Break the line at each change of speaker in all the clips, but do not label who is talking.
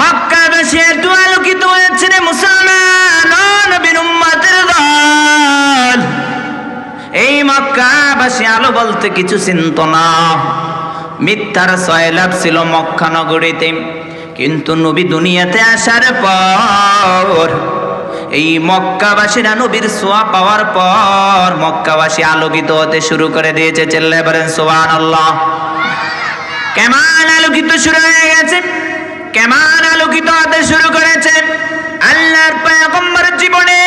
মক্কাবাসী এত আলোকিত হয়েছে রে মুসলমান নবীর উম্মতের এই মক্কাবাসী আলো বলতে কিছু চিন্ত না। মিথ্যার সয়লাভ ছিল মক্কা নগরীতে। কিন্তু নবী দুনিয়াতে আসার পর, এই মক্কাবাসীরা নবীর সোয়া পাওয়ার পর মক্কাবাসী আলোকিত হতে শুরু করে দিয়েছে। চেল্লাই বলেন সোয়ান আল্লাহ কেমন আলোকিত শুরু হয়ে গেছে? কেমন আলোকিত হতে শুরু করেছে আল্লাহর পয়গম্বর জীবনে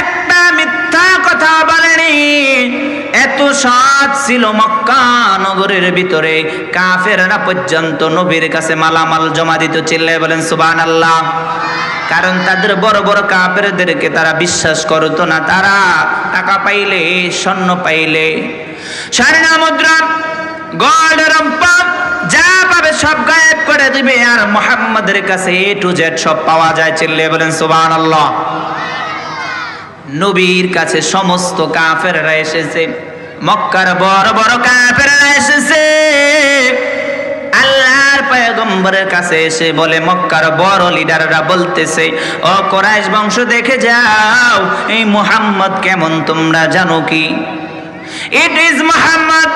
একটা মিথ্যা কথা বলেনি। এত সৎ ছিল মক্কা নগরের ভিতরে। কাফেররা পর্যন্ত নবীর কাছে মালামাল জমা দিত চিল্লে বলেন সুবান আল্লাহ কারণ তাদের বড় বড় কাফেরদেরকে তারা বিশ্বাস করতো না। তারা টাকা পাইলে, স্বর্ণ পাইলে। স্বর্ণ মুদ্রা গোল্ড রম্পা যা পাবে সব গায়েব করে দিবে। আর মোহাম্মদের কাছে এ টু জেড সব পাওয়া যায় চিল্লে বলেন সুবান আল্লাহ নবীর কাছে সমস্ত কাফেররা এসেছে। মক্কার বড় বড় কাফেররা এসেছে। আল্লাহর পয়গম্বরের কাছে এসে বলে, মক্কার বড় লিডাররা বলতেছে, ও কোরাইশ বংশ, দেখে যাও, এই মোহাম্মদ কেমন, তোমরা জানো কি? ইট ইজ মোহাম্মদ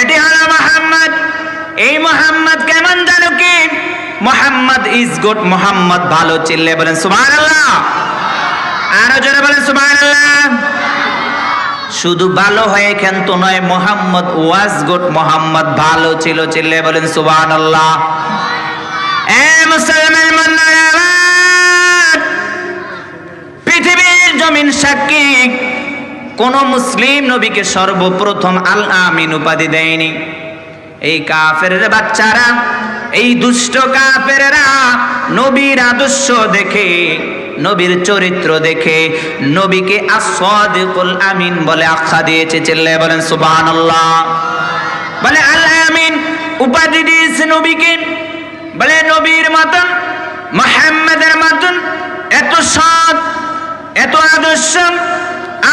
এটি হলো মোহাম্মদ এই মোহাম্মদ কেমন জানো কি? মোহাম্মদ ইজ গুড মোহাম্মদ ভালো চিল্লে বলেন সুবহানাল্লাহ। আরও জোরে বলেন সুবহানাল্লাহ। শুধু ভালো হয়ে ক্ষান্ত নয়, মোহাম্মদ ওয়াজ গুড মোহাম্মদ ভালো ছিল চিল্লে বলেন সুবহানাল্লাহ। এ মুসলমান পৃথিবীর জমিন সাক্ষী। কোন মুসলিম নবীকে সর্বপ্রথম আল আমিন উপাধি দেয়নি। এই কাফের বাচ্চারা, এই দুষ্ট কাফেররা নবীর আদর্শ দেখে, নবীর চরিত্র দেখে, নবীকে আসাদিকুল আমিন বলে আখ্যা দিয়েছে চেল্লে বলেন, সুবহানাল্লাহ। বলে আল আমিন, উপাধি দিয়েছে নবীকে। বলে, নবীর মতন, মোহাম্মদের মতন, এত সৎ, এত আদর্শ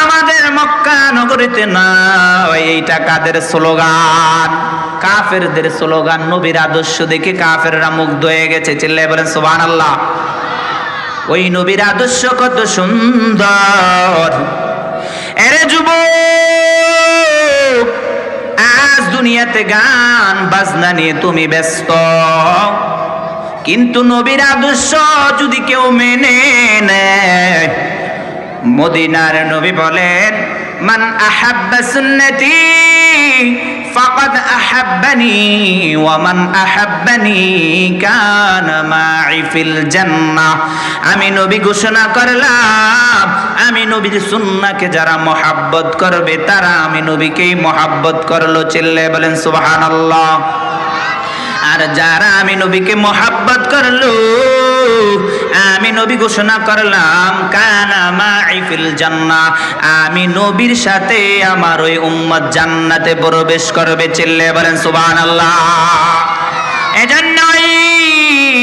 আমাদের মক্কা নগরীতে নয়, এইটা কাদের স্লোগান? কাফেরদের স্লোগান, নবীর আদর্শ দেখে কাফেররা মুগ্ধ হয়ে গেছে। চিল্লাই বলেন সুবান আল্লাহ ওই নবীর আদর্শ কত সুন্দর। এরে যুব আজ দুনিয়াতে গান, বাজনা নিয়ে তুমি ব্যস্ত। কিন্তু নবীর আদর্শ যদি কেউ মেনে নেয় মদিনার নবী বলেন, মান আহাব্বা সুন্নতি ফাকাদ আহাব্বানি ওয়া মান আহাব্বানি কানা মাই ফিল জান্নাহ। আমি নবী ঘোষণা করলাম, আমি নবীর সুন্নাহকে যারা মহাব্বত করবে, তারা আমি নবীকেই মহাব্বত করল চিল্লে বলেন, সুবহানাল্লাহ। আর যারা আমি নবীকে মহাব্বত করল আমি নবী ঘোষণা করলাম, কানা মাইফিল জান্নাহ। আমি নবীর সাথে আমার ওই উম্মত জান্নাতে প্রবেশ করবে চিল্লে বলেন, সুবহানাল্লাহ। এজন্যই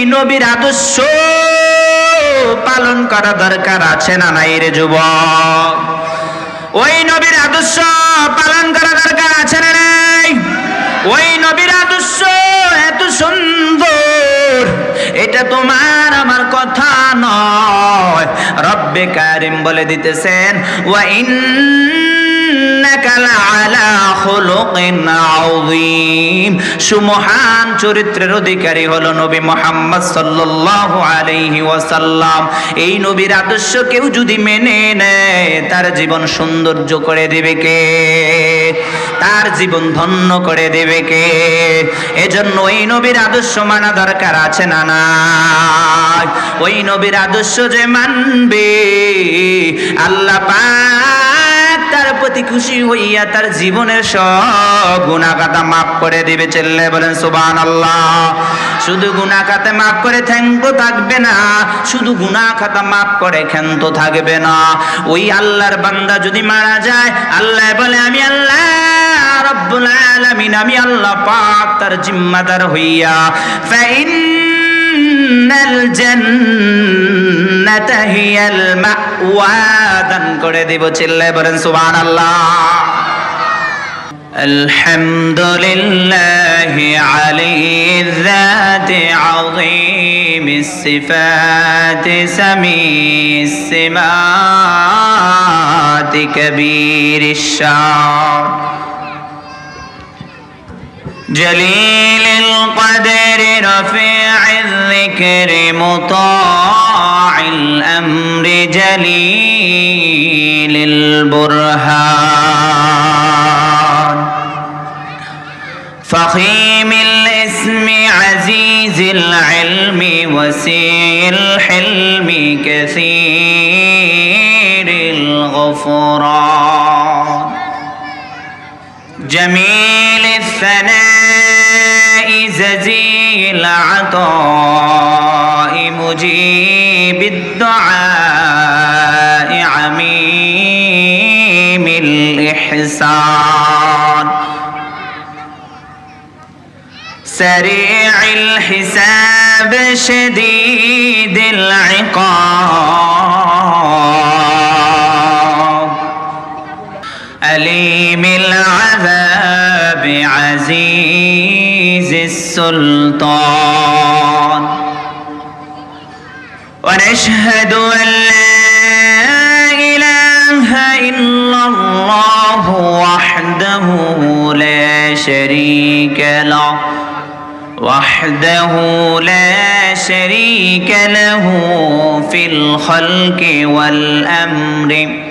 নবীর আদর্শ পালন করা দরকার আছে না নাই রে যুবক? ওই নবীর আদর্শ পালন করা দরকার আছে না নাই? ওই নবীর আদর্শ এটা তোমার আমার কথা নয়। রব্বে কারিম বলে দিতেছেন ওয়া ইন্নাকা লাআলা খুলুকিন আযীম। সুমহান চরিত্রের অধিকারী হলো নবী মুহাম্মদ সাল্লাল্লাহু আলাইহি ওয়াসাল্লাম। এই নবীর আদর্শ কেউ যদি মেনে নেয়, তার জীবন সৌন্দর্য করে দেবে কে? তার জীবন ধন্য করে দেবে কে? এজন্য ওই নবীর আদর্শ মানা দরকার আছে না না ওই নবীর আদর্শ যে মানবে, আল্লাহ পাক তার প্রতি খুশি হইয়া তার জীবনের সব গুণাগাতা মাফ করে দিবে। চেল্লে বলেন সুবান আল্লাহ শুধু গুণা খাতে মাফ করে থ্যাংক থাকবে না, শুধু গুণা খাতা মাফ করে ক্ষান্ত থাকবে না। ওই আল্লাহর বান্দা যদি মারা যায়, আল্লাহ বলে, আমি আল্লাহ, রব্বুল আলামিন, আমি আল্লাহ পাক তার জিম্মাদার হইয়া ফাইন্নাল জান্নাতা হিয়াল মাওয়া দান করে দেব চিল্লায় বলেন সুবহানাল্লাহ الحمد لله علي الذات عظيم الصفات سمي السمات كبير الشعر جليل القدر رفيع الذكر مطاع الأمر جليل البرهان. فخيم الاسم عزيز العلم وسيع الحلم كثير الغفران. جميل العطاء مجيب الدعاء عميم الإحسان. سريع الحساب شديد العقاب. العذاب عزيز السلطان. ونشهد أن لا إله إلا الله وحده لا شريك له وحده لا شريك له في الخلق والأمر.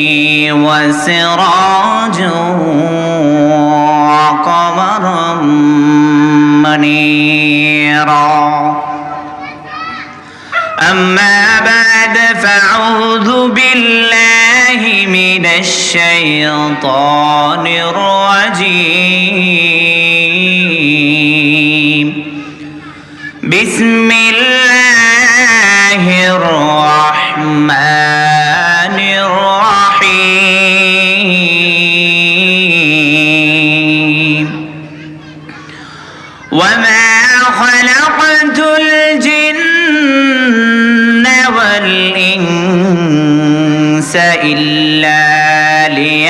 وسراجا وقمرا منيرا. أما بعد فأعوذ بالله من الشيطان الرجيم. بسم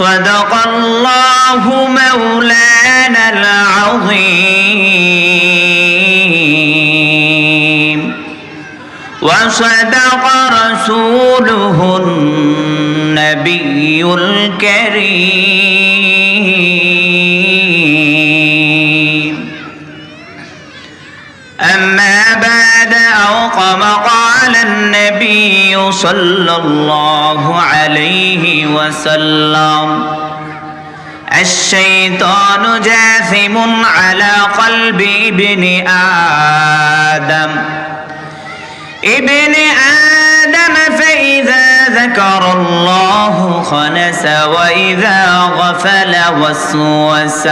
صدق الله مولانا العظيم. وصدق أما بعد أو كما قال النبي صلى الله عليه وسلم الشيطان جاثم على قلب ابن آدم. ابن آدم فإذا ذكر الله خنس وإذا غفل وسوس.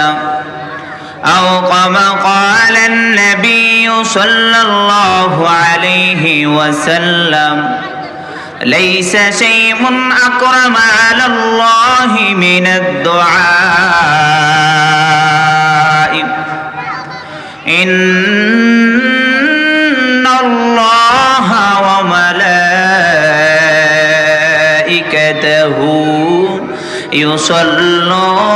أو كما قال النبي صلى الله عليه وسلم ليس شيء أكرم على الله من الدعاء. إن الله وملائكته يصلون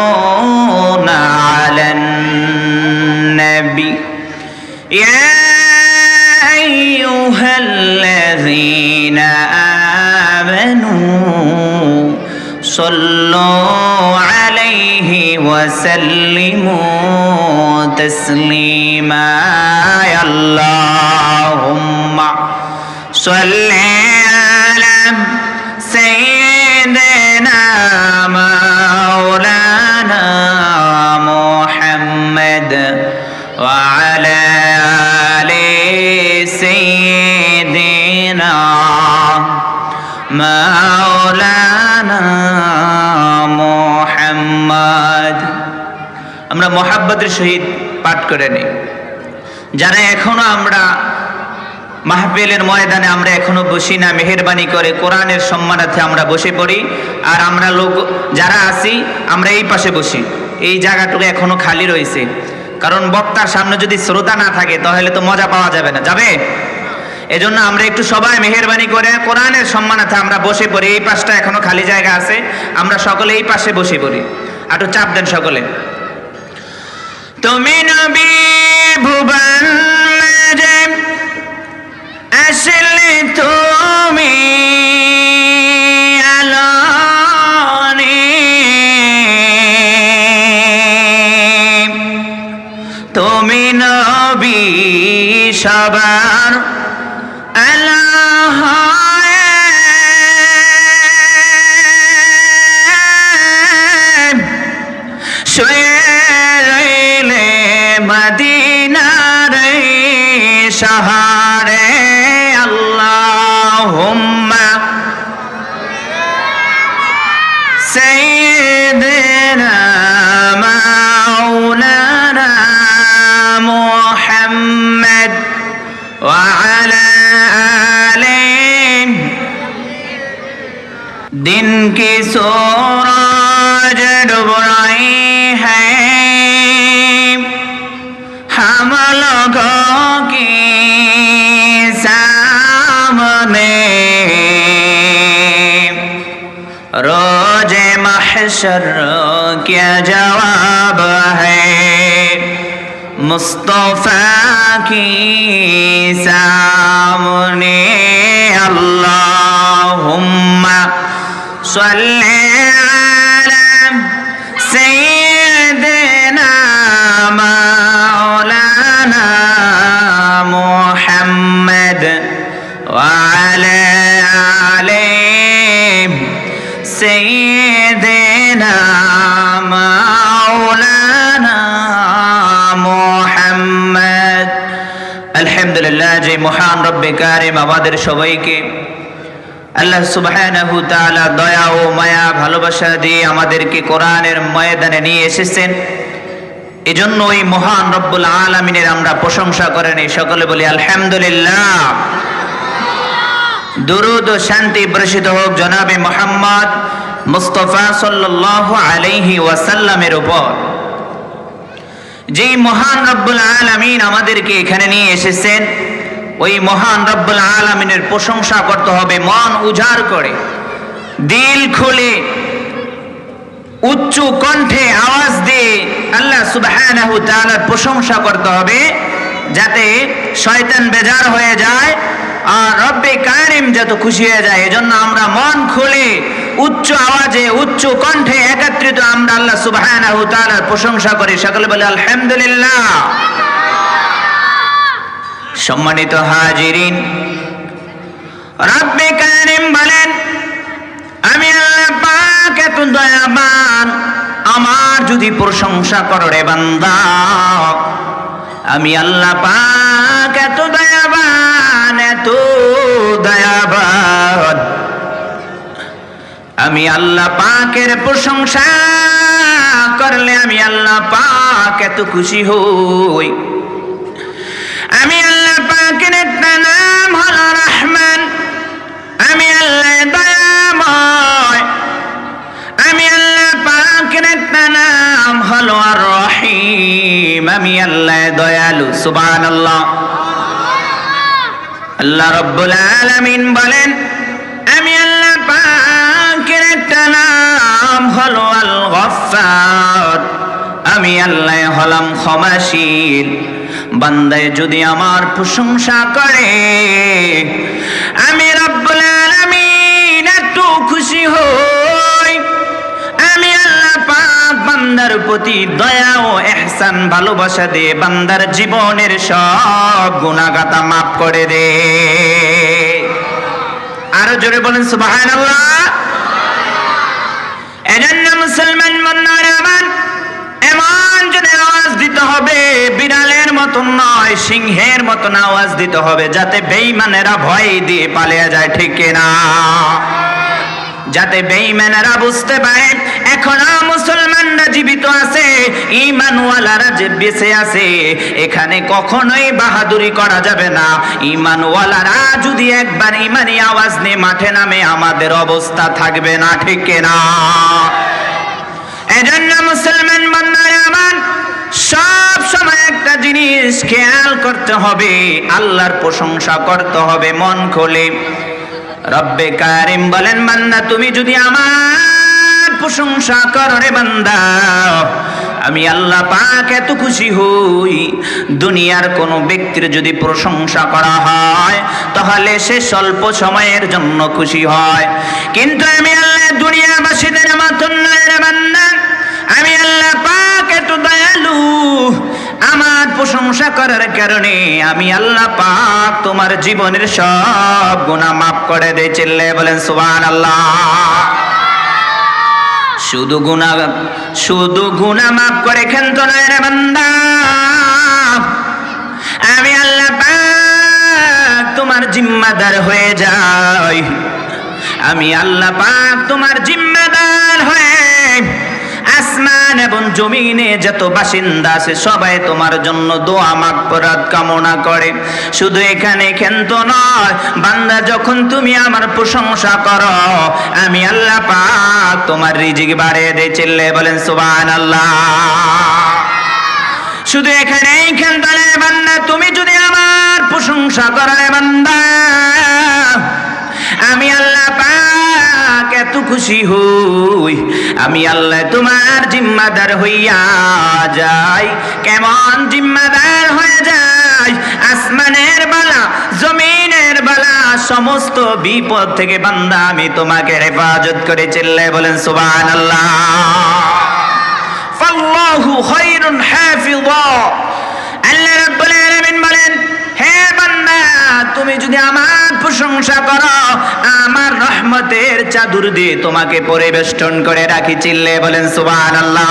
آمنوا. صلوا عليه وسلموا تسليما. يا اللهم صل على سيدنا مولانا মোহাম্মদ। আমরা মোহাব্বতের সহিত পাঠ করে নিই। যারা এখনও আমরা মাহফিলের ময়দানে আমরা এখনও বসি না, মেহরবানি করে কোরআনের সম্মানার্থে আমরা বসে পড়ি, আর আমরা লোক যারা আছি, আমরা এই পাশে বসি। এই জায়গাটুকু এখনও খালি রয়েছে। কারণ বক্তার সামনে যদি শ্রোতা না থাকে, তাহলে তো মজা পাওয়া যাবে না। যাবে? এজন্য আমরা একটু সবাই মেহরবানি করে কোরআনের সম্মানার্থে আমরা বসে পড়ি। এই পাশটা এখনও খালি জায়গা আছে। আমরা সকলে এই পাশে বসে পড়ি। একটু চাপ দেন সকলে। তুমি নবী اللهم سيدنا مولانا محمد وعلى آله دين كسور महशर क्या जवाब है मुस्तफ़ा की सामने अल्लाहुम्मा सल्ले কারিম আমাদের সবাইকে আল্লাহ তাআলা দয়া ও মায়া ভালোবাসা দিয়ে আমাদেরকে কোরআনের ময়দানে নিয়ে এসেছেন। এজন্য ওই মহান রব্বুল আলামিনের আমরা প্রশংসা করেন, এই সকলে বলি আলহামদুলিল্লাহ। দুরুদ ও শান্তি বর্ষিত হোক জনাবে মোহাম্মদ মুস্তফা সাল্লাল্লাহু আলাইহি ওয়াসাল্লামের উপর। যেই মহান রব্বুল আলামিন আমাদেরকে এখানে নিয়ে এসেছেন ওই মহান রব্বুল আলামিনের প্রশংসা করতে হবে, মন উজাড় করে। দিল খুলে, উচ্চ কণ্ঠে আওয়াজ দিয়ে আল্লাহ সুবহানাহু প্রশংসা করতে হবে, যাতে শয়তান বেজার হয়ে যায় আর রব্বে কারিম যত খুশি হয়ে যায়। এজন্য আমরা মন খুলে, উচ্চ আওয়াজে, উচ্চ কণ্ঠে একত্রিত আমরা আল্লাহ সুবহানাহু প্রশংসা করি। সকলে বলে আলহামদুলিল্লাহ। সম্মানিত হাজিরিন। রব্বে কারিম বলেন, আমি আল্লাহ পাক এত দয়াবান, আমার যদি প্রশংসা করো রে বান্দা, আমি আল্লাহ পাক এত দয়াবান এত দয়াবান। আমি আল্লাহ পাকের প্রশংসা করলে আমি আল্লাহ পাক এত খুশি হই। আমি একটা নাম হলো রহমান। আমি আল্লাহ দয়াময়। আমি আল্লাহ পাকের একটা নাম আমি আল্লাহ দয়ালু সুবান আল্লাহ হলো আল গফফার আমি আল্লাহ হলাম ক্ষমাশীল। বান্দায় যদি আমার প্রশংসা করে, আমি রব্বুল আলামিন একটু খুশি হই। আমি আল্লাহ পাক বান্দার প্রতি দয়া ও এহসান ভালোবাসা দিয়ে বান্দার জীবনের সব গুণাগাতা মাফ করে দে। আরও জোরে বলেন, সুবহানাল্লাহ এজন্য মুসলমান মন্নার আমার এমন যদি আওয়াজ দিতে হবে, বিড়ালের মতন নয়, সিংহের মতন আওয়াজ দিতে হবে, যাতে বেঈমানেরা ভয় দিয়ে পালিয়ে যায়, ঠিক না যাতে বেঈমানেরা বুঝতে পারে, এখনও মুসলমানরা জীবিত আছে ইমানওয়ালারা যে বেঁচে আছে, এখানে কখনোই বাহাদুরি করা যাবে না। ইমানওয়ালারা যদি একবার ইমানি আওয়াজ নিয়ে মাঠে নামে, আমাদের অবস্থা থাকবে না, ঠিক না এজন্য মুসলমান বান্দারা আমার সব সময় একটা জিনিস খেয়াল করতে হবে, আল্লাহর প্রশংসা করতে হবে, মন খোলে। রব্বে কারিম বলেন, বান্দা, তুমি যদি আমার প্রশংসা করো রে বান্দা, আমি আল্লাহ পাক এত খুশি হই। দুনিয়ার কোনো ব্যক্তির যদি প্রশংসা করা হয়, তাহলে সে স্বল্প সময়ের জন্য খুশি হয়। কিন্তু আমি আল্লাহ দুনিয়াবাসীদের মতন নয় রে বান্দা, আমি আল্লাহ পাক আমার প্রশংসা করার কারণে আমি আল্লাহ পাক তোমার জীবনের সব গুনাহ মাফ করে দে চিল্লে বলেন সুবহান আল্লাহ শুধু গুণা শুধু গুণা মাফ করে খেন্ত নয় রে বান্দা। আমি আল্লাহ পাক তোমার জিম্মাদার হয়ে যাই। আমি আল্লাহ পাক তোমার জিম্মাদার হয়ে আসমান এবং জমিনে যত বাসিন্দা আছে, সবাই তোমার জন্য দোয়া মাগফিরাত কামনা করে। শুধু এখানে ক্ষান্ত নয়, বান্দা, যখন তুমি আমার প্রশংসা করো, আমি আল্লাহ পাক তোমার রিজিক বাড়িয়ে দে চিল্লে বলেন, সুবহানাল্লাহ। শুধু এখানে ক্ষান্ত নয়, বান্দা, তুমি যদি আমার প্রশংসা করো বান্দা, আমি আল্লাহ এত খুশি হই, আমি আল্লাহ তোমার জিম্মাদার হইয়া যাই। কেমন জিম্মাদার হয়ে যাই? আসমানের বালা, জমিনের বালা, সমস্ত বিপদ থেকে বান্দা আমি তোমাকে হেফাজত করে চিল্লে বলেন সুবান আল্লাহ আল্লাহ রাব্বুল তুমি যদি আমার প্রশংসা করো, আমার রহমতের চাদুর দিয়ে তোমাকে পরিবেষ্টন করে রাখি। চিল্লে বলেন, সুবহানাল্লাহ।